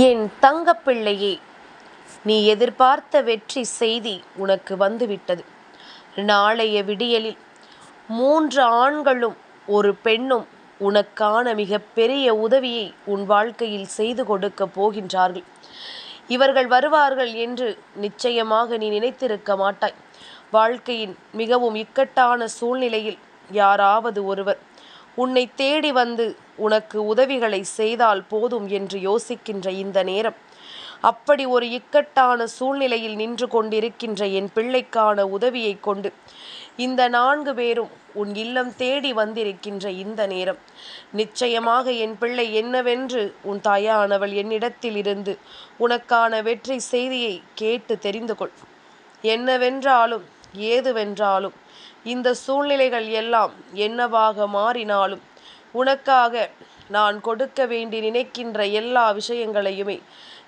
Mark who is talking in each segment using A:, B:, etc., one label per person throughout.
A: என் தங்கப்பிள்ளையே நீ எதிர்பார்த்த வெற்றி செய்தி உனக்கு வந்துவிட்டது. நாளைய விடியலில் மூன்று ஆண்களும் ஒரு பெண்ணும் உனக்கான மிகப்பெரிய உதவியை உன் வாழ்க்கையில் செய்து கொடுக்கப் போகின்றார்கள். இவர்கள் வருவார்கள் என்று நிச்சயமாக நீ நினைத்திருக்க மாட்டாய். வாழ்க்கையின் மிகவும் இக்கட்டான சூழ்நிலையில் யாராவது ஒருவர் உன்னை தேடி வந்து உனக்கு உதவிகளை செய்தால் போதும் என்று யோசிக்கின்ற இந்த நேரம். அப்படி ஒரு இக்கட்டான சூழ்நிலையில் நின்று கொண்டிருக்கின்ற என் பிள்ளைக்கான உதவியை கொண்டு இந்த நான்கு பேரும் உன் இல்லம் தேடி வந்திருக்கின்ற இந்த நேரம். நிச்சயமாக என் பிள்ளை என்னவென்று உன் தாயானவள் என்னிடத்தில் இருந்து உனக்கான வெற்றி செய்தியை கேட்டு தெரிந்து கொள். என்னவென்றாலும் ஏதுவென்றாலும் இந்த சூழ்நிலைகள் எல்லாம் என்னவாக மாறினாலும் உனக்காக நான் கொடுக்க வேண்டி நினைக்கின்ற எல்லா விஷயங்களையுமே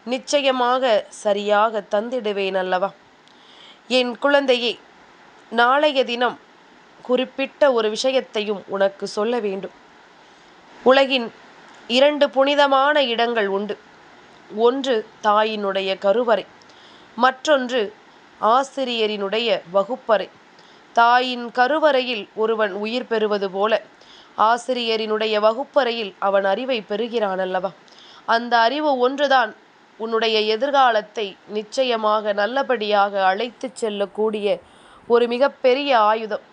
A: நிச்சயமாக சரியாக தந்திடுவேன் அல்லவா? என் குழந்தையே நாளைய தினம் குறிப்பிட்ட ஒரு விஷயத்தையும் உனக்கு சொல்ல வேண்டும். உலகின் இரண்டு புனிதமான இடங்கள் உண்டு. ஒன்று தாயினுடைய கருவறை மற்றொன்று ஆசிரியரினுடைய வகுப்பறை. தாயின் கருவறையில் ஒருவன் உயிர் பெறுவது போல. ஆசிரியரினுடைய வகுப்பறையில் அவன் அறிவை பெறுகிறான் அல்லவா? அந்த அறிவு ஒன்றுதான் உன்னுடைய எதிர்காலத்தை நிச்சயமாக நல்லபடியாக அழைத்து செல்லக்கூடிய ஒரு மிகப்பெரிய ஆயுதம்.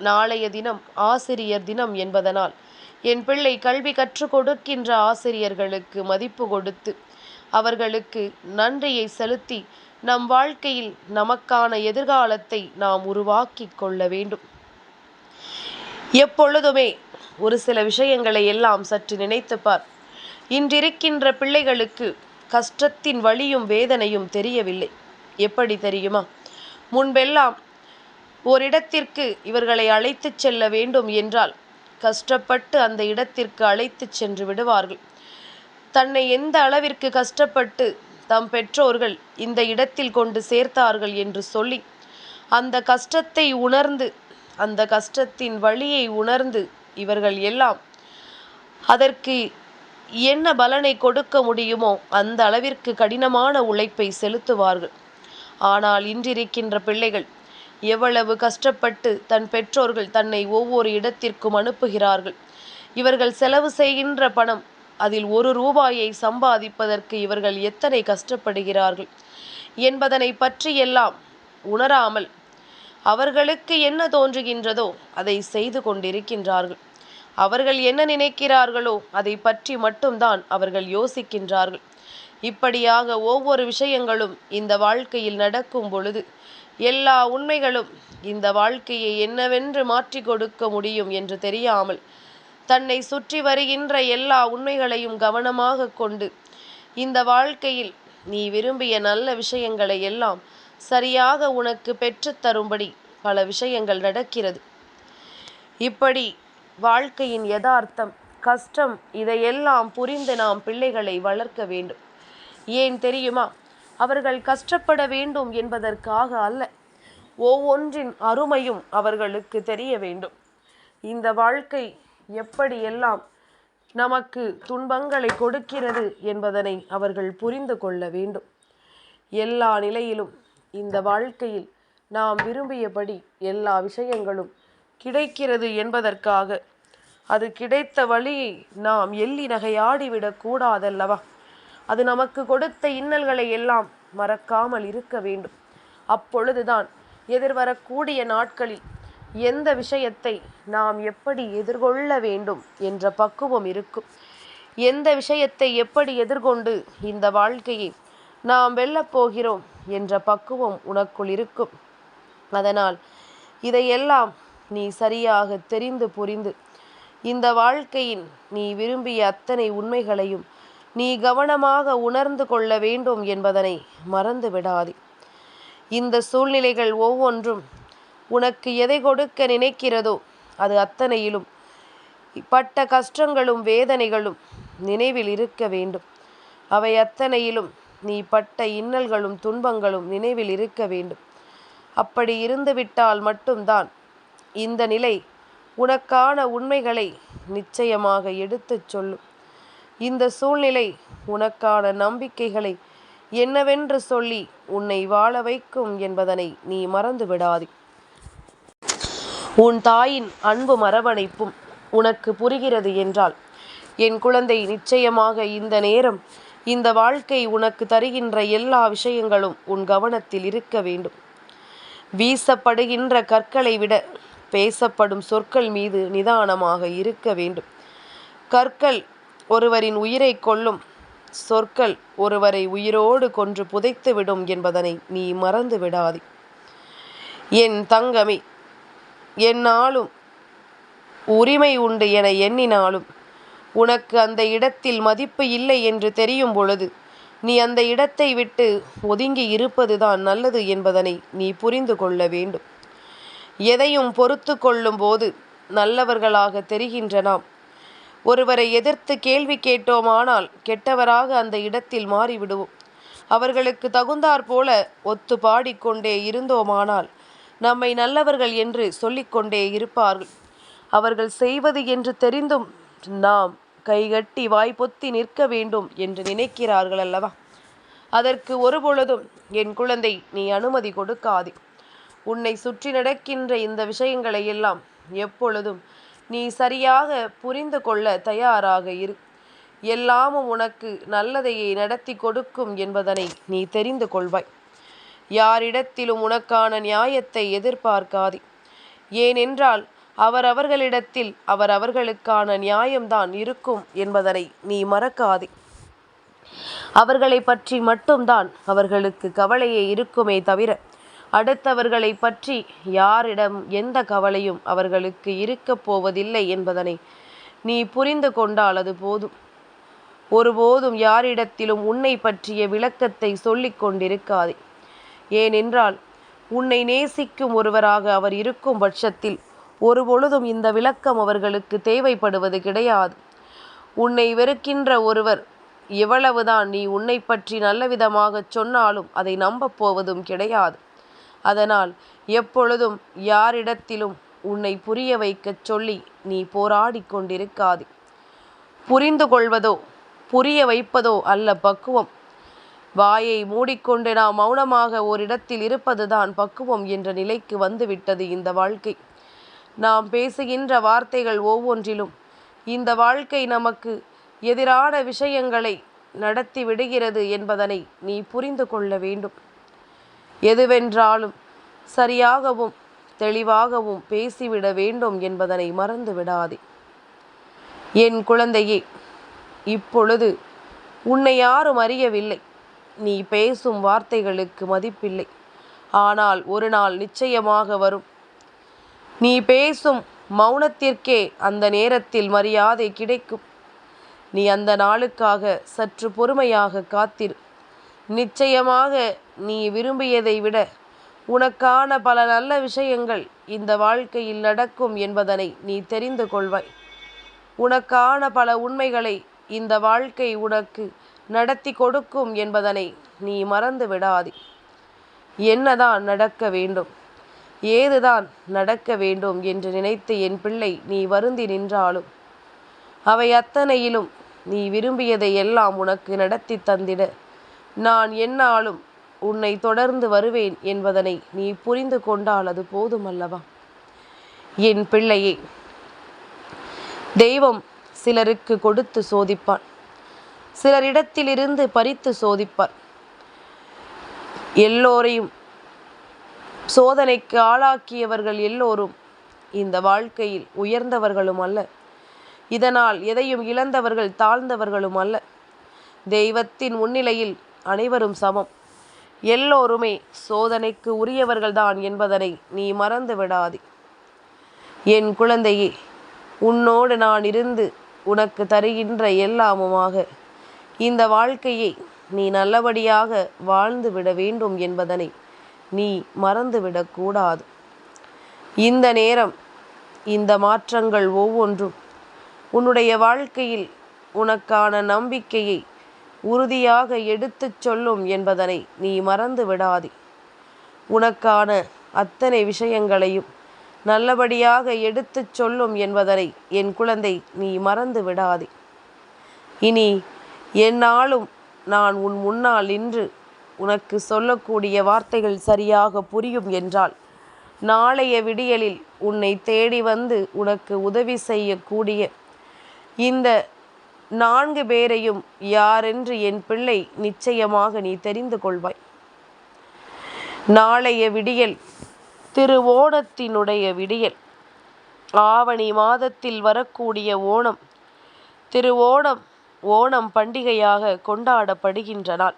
A: நாளைய தினம் ஆசிரியர் தினம் என்பதனால் என் பிள்ளை கல்வி கற்றுக் கொடுக்கின்ற ஆசிரியர்களுக்கு மதிப்பு கொடுத்து அவர்களுக்கு நன்றியை செலுத்தி நம் வாழ்க்கையில் நமக்கான எதிர்காலத்தை நாம் உருவாக்கி கொள்ள வேண்டும். எப்பொழுதுமே ஒரு சில விஷயங்களை எல்லாம் சற்று நினைத்துப்பார் இன்றிருக்கின்ற பிள்ளைகளுக்கு கஷ்டத்தின் வழியும் வேதனையும் தெரியவில்லை. எப்படி தெரியுமா? முன்பெல்லாம் ஓரிடத்திற்கு இவர்களை அழைத்துச் செல்ல வேண்டும் என்றால் கஷ்டப்பட்டு அந்த இடத்திற்கு அழைத்துச் சென்று விடுவார்கள். தன்னை எந்த அளவிற்கு கஷ்டப்பட்டு தம் பெற்றோர்கள் இந்த இடத்தில் கொண்டு சேர்த்தார்கள் என்று சொல்லி அந்த கஷ்டத்தை உணர்ந்து அந்த கஷ்டத்தின் வழியை உணர்ந்து இவர்கள் எல்லாம் அதற்கு என்ன பலனை கொடுக்க முடியுமோ அந்த அளவிற்கு கடினமான உழைப்பை செலுத்துவார்கள். ஆனால் இன்றிருக்கின்ற பிள்ளைகள் எவ்வளவு கஷ்டப்பட்டு தன் பெற்றோர்கள் தன்னை ஒவ்வொரு இடத்திற்கும் அனுப்புகிறார்கள். இவர்கள் செலவு செய்கின்ற பணம் அதில் ஒரு ரூபாயை சம்பாதிப்பதற்கு இவர்கள் எத்தனை கஷ்டப்படுகிறார்கள் என்பதனை பற்றியெல்லாம் உணராமல் அவர்களுக்கு என்ன தோன்றுகின்றதோ அதை செய்து கொண்டிருக்கின்றார்கள். அவர்கள் என்ன நினைக்கிறார்களோ அதை பற்றி மட்டும்தான் அவர்கள் யோசிக்கின்றார்கள். இப்படியாக ஒவ்வொரு விஷயங்களும் இந்த வாழ்க்கையில் நடக்கும் பொழுது எல்லா உண்மைகளும் இந்த வாழ்க்கையை என்னவென்று மாற்றி கொடுக்க முடியும் என்று தெரியாமல் தன்னை சுற்றி வருகின்ற எல்லா உண்மைகளையும் கவனமாக கொண்டு இந்த வாழ்க்கையில் நீ விரும்பிய நல்ல விஷயங்களை எல்லாம் சரியாக உனக்கு பெற்றுத்தரும்படி பல விஷயங்கள் நடக்கிறது. இப்படி வாழ்க்கையின் யதார்த்தம் கஷ்டம் இதையெல்லாம் புரிந்து நாம் பிள்ளைகளை வளர்க்க வேண்டும். ஏன் தெரியுமா? அவர்கள் கஷ்டப்பட வேண்டும் என்பதற்காக அல்ல ஒவ்வொன்றின் அருமையும் அவர்களுக்கு தெரிய வேண்டும். இந்த வாழ்க்கை எப்படியெல்லாம் நமக்கு துன்பங்களை கொடுக்கிறது என்பதனை அவர்கள் புரிந்து கொள்ள வேண்டும். எல்லா நிலையிலும் இந்த வாழ்க்கையில் நாம் விரும்பியபடி எல்லா விஷயங்களும் கிடைக்கிறது என்பதற்காக அது கிடைத்த வழியை நாம் எள்ளி நகையாடிவிடக் கூடாதல்லவா? அது நமக்கு கொடுத்த இன்னல்களை எல்லாம் மறக்காமல் இருக்க வேண்டும். அப்பொழுதுதான் எதிர்வரக்கூடிய நாட்களில் எந்த விஷயத்தை நாம் எப்படி எதிர்கொள்ள வேண்டும் என்ற பக்குவம் இருக்கும். எந்த விஷயத்தை எப்படி எதிர்கொண்டு இந்த வாழ்க்கையை நாம் வெல்லப்போகிறோம் என்ற பக்குவம் உனக்குள் இருக்கும். அதனால் இதையெல்லாம் நீ சரியாக தெரிந்து புரிந்து இந்த வாழ்க்கையின் நீ விரும்பிய அத்தனை உண்மைகளையும் நீ கவனமாக உணர்ந்து கொள்ள வேண்டும் என்பதனை மறந்து விடாதே இந்த சூழ்நிலைகள் ஒவ்வொன்றும் உனக்கு எதை கொடுக்க நினைக்கிறதோ அது அத்தனையிலும். பட்ட கஷ்டங்களும் வேதனைகளும் நினைவில் இருக்க வேண்டும். அவை அத்தனையிலும் நீ பட்ட இன்னல்களும் துன்பங்களும் நினைவில் இருக்க வேண்டும். அப்படி இருந்துவிட்டால் மட்டும்தான் இந்த நிலை உனக்கான உண்மைகளை நிச்சயமாக எடுத்துச் சொல்லும். இந்த சூழ்நிலை உனக்கான நம்பிக்கைகளை என்னவென்று சொல்லி உன்னை வாழ வைக்கும் என்பதனை நீ மறந்து விடாதே உன் தாயின் அன்பு மரவணைப்பும் உனக்கு புரிகிறது என்றால் என் குழந்தை நிச்சயமாக இந்த நேரம் இந்த வாழ்க்கை உனக்கு தருகின்ற எல்லா விஷயங்களும் உன் கவனத்தில் இருக்க வேண்டும். வீசப்படுகின்ற கற்களை விட பேசப்படும் சொற்கள் மீது நிதானமாக இருக்க வேண்டும். கற்கள் ஒருவரின் உயிரை கொள்ளும் சொற்கள் ஒருவரை உயிரோடு கொன்று புதைத்துவிடும் என்பதனை நீ மறந்து விடாதே என் தங்கமே என்னாலும் உரிமை உண்டு என எண்ணினாலும் உனக்கு அந்த இடத்தில் மதிப்பு இல்லை என்று தெரியும் பொழுது நீ அந்த இடத்தை விட்டு ஒதுங்கி இருப்பதுதான் நல்லது என்பதனை நீ புரிந்து கொள்ள வேண்டும். எதையும் பொறுத்து கொள்ளும் போது நல்லவர்களாக தெரிகின்ற நாம் ஒருவரை எதிர்த்து கேள்வி கேட்டோமானால் கெட்டவராக அந்த இடத்தில் மாறிவிடுவோம். அவர்களுக்கு தகுந்தாற் போல ஒத்து பாடிக்கொண்டே இருந்தோமானால் நம்மை நல்லவர்கள் என்று சொல்லிக்கொண்டே இருப்பார்கள். அவர்கள் செய்வது என்று தெரிந்தும் நாம் கைகட்டி வாய்ப்பொத்தி நிற்க வேண்டும் என்று நினைக்கிறார்கள் அல்லவா? அதற்கு ஒருபொழுதும் என் குழந்தை நீ அனுமதி கொடுக்காதே. உன்னை சுற்றி நடக்கின்ற இந்த விஷயங்களை எல்லாம் எப்பொழுதும் நீ சரியாக புரிந்து கொள்ள தயாராக இரு. எல்லாமும் உனக்கு நல்லதையே நடத்தி கொடுக்கும் என்பதனை நீ தெரிந்து கொள்வாய். யாரிடத்திலும் உனக்கான நியாயத்தை எதிர்பார்க்காதே. ஏனென்றால் அவரவர்களிடத்தில் அவர் அவர்களுக்கான நியாயம்தான் இருக்கும் என்பதனை நீ மறக்காதே. அவர்களை பற்றி மட்டும்தான் அவர்களுக்கு கவலையே இருக்குமே தவிர அடுத்தவர்களை பற்றி யாரிடம் எந்த கவலையும் அவர்களுக்கு இருக்கப் போவதில்லை என்பதனை நீ புரிந்து கொண்டால் அது போதும். ஒருபோதும் யாரிடத்திலும் உன்னை பற்றிய விளக்கத்தை சொல்லிக் கொண்டிருக்காதே. ஏனென்றால் உன்னை நேசிக்கும் ஒருவராக அவர் இருக்கும் பட்சத்தில் ஒருபொழுதும் இந்த விளக்கம் அவர்களுக்கு தேவைப்படுவது கிடையாது. உன்னை வெறுக்கின்ற ஒருவர் எவ்வளவுதான் நீ உன்னை பற்றி நல்லவிதமாகச் சொன்னாலும் அதை நம்பப் போவதும் கிடையாது. அதனால் எப்பொழுதும் யாரிடத்திலும் உன்னை புரிய வைக்கச் சொல்லி நீ போராடி கொண்டிருக்காது. புரிந்து கொள்வதோ புரிய வைப்பதோ அல்ல பக்குவம். வாயை மூடிக்கொண்டு நாம் மௌனமாக ஓரிடத்தில் இருப்பதுதான் பக்குவம் என்ற நிலைக்கு வந்துவிட்டது இந்த வாழ்க்கை. நாம் பேசுகின்ற வார்த்தைகள் ஒவ்வொன்றிலும் இந்த வாழ்க்கை நமக்கு எதிரான விஷயங்களை நடத்தி விடுகிறது என்பதனை நீ புரிந்து கொள்ள வேண்டும். எதுவென்றாலும் சரியாகவும் தெளிவாகவும் பேசிவிட வேண்டும் என்பதனை மறந்து விடாதே. என் குழந்தையே இப்பொழுது உன்னை யாரும் அறியவில்லை. நீ பேசும் வார்த்தைகளுக்கு மதிப்பில்லை. ஆனால் ஒரு நாள் நிச்சயமாக வரும். நீ பேசும் மௌனத்திற்கே அந்த நேரத்தில் மரியாதை கிடைக்கும். நீ அந்த நாளுக்காக சற்று பொறுமையாக காத்திரு. நிச்சயமாக நீ விரும்பியதை விட உனக்கான பல நல்ல விஷயங்கள் இந்த வாழ்க்கையில் நடக்கும் என்பதனை நீ தெரிந்து கொள்வாய். உனக்கான பல உண்மைகளை இந்த வாழ்க்கை உனக்கு நடத்தி கொடுக்கும் என்பதனை நீ மறந்து விடாதே. என்னதான் நடக்க வேண்டும்? ஏதுதான் நடக்க வேண்டும் என்று நினைத்து என் பிள்ளை நீ வருந்தி நின்றாலும் அவை அத்தனையிலும் நீ விரும்பியதை எல்லாம் உனக்கு நடத்தி தந்திட நான் என்னாலும் உன்னை தொடர்ந்து வருவேன் என்பதனை நீ புரிந்து கொண்டால் அது போதுமல்லவா? என் பிள்ளையே தெய்வம் சிலருக்கு கொடுத்து சோதிப்பான். சிலரிடத்திலிருந்து பறித்து சோதிப்பார். எல்லோரையும் சோதனைக்கு ஆளாக்கியவர்கள் எல்லோரும் இந்த வாழ்க்கையில் உயர்ந்தவர்களும் அல்ல. இதனால் எதையும் இழந்தவர்கள் தாழ்ந்தவர்களும் அல்ல. தெய்வத்தின் முன்னிலையில் அனைவரும் சமம். எல்லோருமே சோதனைக்கு உரியவர்கள்தான் என்பதனை நீ மறந்து விடாதே. என் குழந்தையே உன்னோடு நான் இருந்து உனக்கு தருகின்ற எல்லாமுமாக இந்த வாழ்க்கையை நீ நல்லபடியாக வாழ்ந்து விட வேண்டும் என்பதனை நீ மறந்துவிடக்கூடாது இந்த நேரம் இந்த மாற்றங்கள் ஒவ்வொன்றும் உன்னுடைய வாழ்க்கையில் உனக்கான நம்பிக்கையை உறுதியாக எடுத்துச் சொல்லும் என்பதனை நீ மறந்து விடாதே. உனக்கான அத்தனை விஷயங்களையும் நல்லபடியாக எடுத்துச் சொல்லும் என்பதனை என் குழந்தை நீ மறந்து விடாதே. இனி எந்நாளும் நான் உன் முன்னால் நின்று உனக்கு சொல்லக்கூடிய வார்த்தைகள் சரியாக புரியும் என்றால் நாளைய விடியலில் உன்னை தேடி வந்து உனக்கு உதவி செய்யக்கூடிய இந்த நான்கு பேரையும் யாரென்று என் பிள்ளை நிச்சயமாக நீ தெரிந்து கொள்வாய். நாளைய விடியல் திருவோணத்தினுடைய விடியல் ஆவணி மாதத்தில் வரக்கூடிய ஓணம் திருவோணம் ஓணம் பண்டிகையாக கொண்டாடப்படுகின்ற நாள்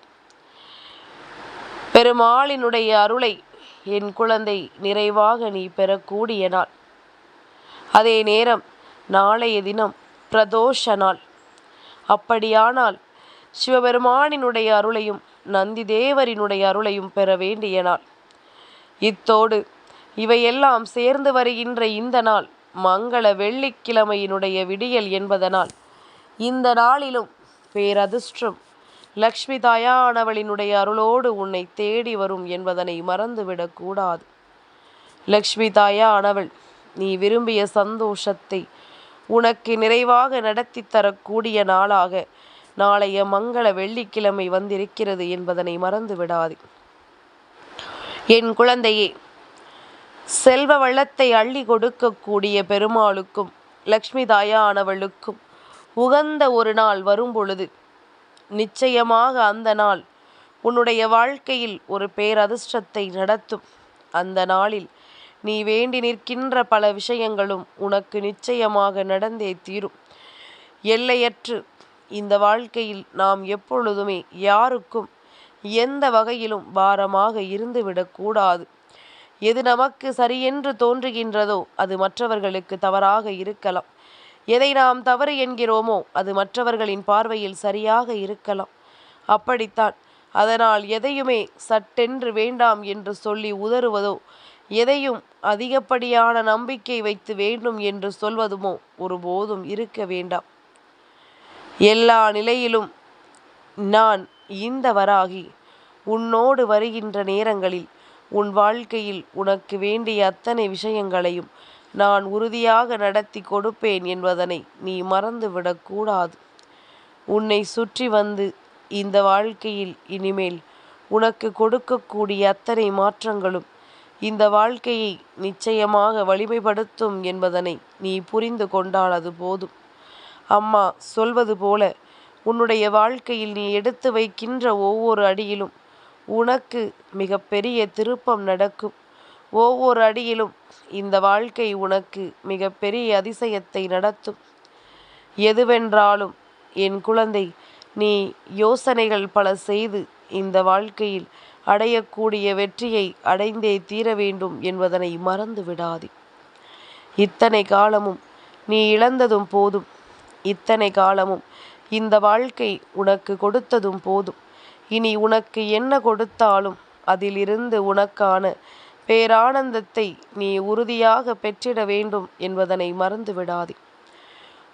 A: பெருமாளினுடைய அருளை என் குழந்தை நிறைவாக நீ பெறக்கூடிய நாள் அதே நேரம் நாளைய தினம் பிரதோஷ நாள் அப்படியானால் சிவபெருமானினுடைய அருளையும் நந்தி தேவரினுடைய அருளையும் பெற வேண்டிய நாள் இத்தோடு இவையெல்லாம் சேர்ந்து வருகின்ற இந்த நாள் மங்கள வெள்ளிக்கிழமையினுடைய விடியல் என்பதனால் இந்த நாளிலும் பேரதிர்ஷ்டம். லக்ஷ்மி தாயானவளினுடைய அருளோடு உன்னை தேடி வரும் என்பதனை மறந்துவிடக்கூடாது லக்ஷ்மி தாயானவள் நீ விரும்பிய சந்தோஷத்தை உனக்கு நிறைவாக நடத்தி தரக்கூடிய நாளாக நாளைய மங்கள வெள்ளிக்கிழமை வந்திருக்கிறது என்பதனை மறந்து விடாது என் குழந்தையே செல்வ வள்ளத்தை அள்ளி கொடுக்கக்கூடிய பெருமாளுக்கும் லக்ஷ்மி தாயானவளுக்கும் உகந்த ஒரு நாள் வரும் பொழுது நிச்சயமாக அந்த நாள் உன்னுடைய வாழ்க்கையில் ஒரு பேரதிர்ஷ்டத்தை நடத்தும். அந்த நாளில் நீ வேண்டி நிற்கின்ற பல விஷயங்களும் உனக்கு நிச்சயமாக நடந்தே தீரும். எல்லையற்று இந்த வாழ்க்கையில் நாம் எப்பொழுதுமே யாருக்கும் எந்த வகையிலும் பாரமாக இருந்துவிடக்கூடாது எது நமக்கு சரியென்று தோன்றுகின்றதோ அது மற்றவர்களுக்கு தவறாக இருக்கலாம். எதை நாம் தவறு என்கிறோமோ அது மற்றவர்களின் பார்வையில் சரியாக இருக்கலாம். அப்படித்தான். அதனால் எதையுமே சட்டென்று வேண்டாம் என்று சொல்லி உதறுவதோ எதையும் அதிகப்படியான நம்பிக்கை வைத்து வேண்டும் என்று சொல்வதுமோ ஒருபோதும் இருக்க வேண்டாம். எல்லா நிலையிலும் நான் இந்த வராகி உன்னோடு வருகின்ற நேரங்களில் உன் வாழ்க்கையில் உனக்கு வேண்டிய அத்தனை விஷயங்களையும் நான் உறுதியாக நடத்தி கொடுப்பேன் என்பதனை நீ மறந்துவிடக்கூடாது உன்னை சுற்றி வந்து இந்த வாழ்க்கையில் இனிமேல் உனக்கு கொடுக்கக்கூடிய அத்தனை மாற்றங்களும் இந்த வாழ்க்கையை நிச்சயமாக வலிமைப்படுத்தும் என்பதனை நீ புரிந்து கொண்டால் அது போதும். அம்மா சொல்வது போல உன்னுடைய வாழ்க்கையில் நீ எடுத்து வைக்கின்ற ஒவ்வொரு அடியிலும் உனக்கு மிகப்பெரிய திருப்பம் நடக்கும். ஒவ்வொரு அடியிலும் இந்த வாழ்க்கை உனக்கு மிகப்பெரிய அதிசயத்தை நடத்தும். எதுவென்றாலும் என் குழந்தை நீ யோசனைகள் பல செய்து இந்த வாழ்க்கையில் அடையக்கூடிய வெற்றியை அடைந்தே தீர வேண்டும் என்பதனை மறந்து விடாதே. இத்தனை காலமும் நீ இழந்ததும் போதும். இத்தனை காலமும் இந்த வாழ்க்கை உனக்கு கொடுத்ததும் போதும். இனி உனக்கு என்ன கொடுத்தாலும் அதிலிருந்து உனக்கான பேரானந்தத்தை நீ உறுதியாக பெற்றிட வேண்டும் என்பதனை மறந்து விடாதே.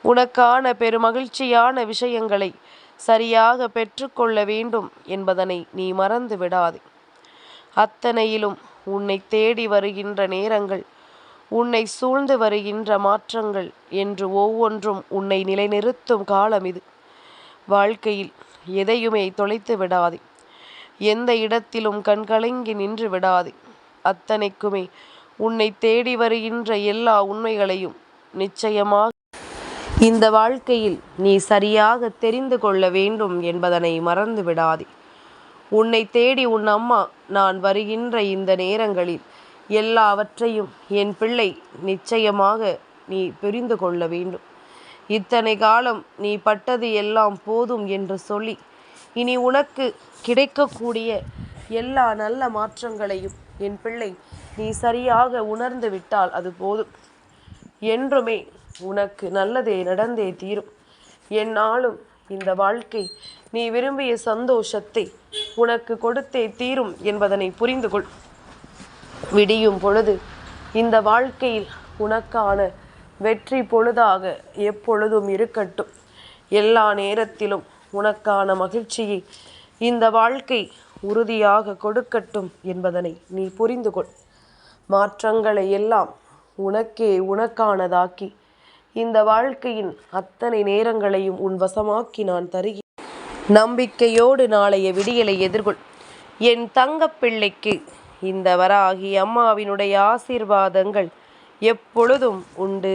A: உனக்கான பெருமகிழ்ச்சியான விஷயங்களை சரியாக பெற்றுக்கொள்ள வேண்டும் என்பதனை நீ மறந்து விடாதே. அத்தனையிலும் உன்னை தேடி வருகின்ற நேரங்கள் உன்னை சூழ்ந்து வருகின்ற மாற்றங்கள் என்று ஒவ்வொன்றும் உன்னை நிலைநிறுத்தும் காலம் இது. வாழ்க்கையில் எதையுமே தொலைத்து விடாதே. எந்த இடத்திலும் கண்கலங்கி நின்று விடாதே. அத்தனைக்குமே உன்னை தேடி வருகின்ற எல்லா உண்மைகளையும் நிச்சயமாக இந்த வாழ்க்கையில் நீ சரியாக தெரிந்து கொள்ள வேண்டும் என்பதனை மறந்து விடாதே உன்னை தேடி உன் அம்மா நான் வருகின்ற இந்த நேரங்களில் எல்லாவற்றையும் என் பிள்ளை நிச்சயமாக நீ புரிந்து கொள்ள வேண்டும். இத்தனை காலம் நீ பட்டது எல்லாம் போதும் என்று சொல்லி இனி உனக்கு கிடைக்கக்கூடிய எல்லா நல்ல மாற்றங்களையும் என் பிள்ளை நீ சரியாக உணர்ந்து விட்டால் அது போதும். என்றுமே உனக்கு நல்லதே நடந்தே தீரும். என்னாலும் இந்த வாழ்க்கை நீ விரும்பிய சந்தோஷத்தை உனக்கு கொடுத்தே தீரும் என்பதனை புரிந்து கொள் விடியும் பொழுது இந்த வாழ்க்கையில் உனக்கான வெற்றி பொழுதாக எப்பொழுதும் இருக்கட்டும். எல்லா நேரத்திலும் உனக்கான மகிழ்ச்சியை இந்த வாழ்க்கை உறுதியாக கொடுக்கட்டும் என்பதனை நீ புரிந்து கொள். மாற்றங்களை எல்லாம் உனக்கே உனக்கானதாக்கி இந்த வாழ்க்கையின் அத்தனை நேரங்களையும் உன் வசமாக்கி நான் தருகிறேன். நம்பிக்கையோடு நாளைய விடியலை எதிர்கொள். என் தங்கப்பிள்ளைக்கு இந்த வராகி அம்மாவினுடைய ஆசீர்வாதங்கள் எப்பொழுதும் உண்டு.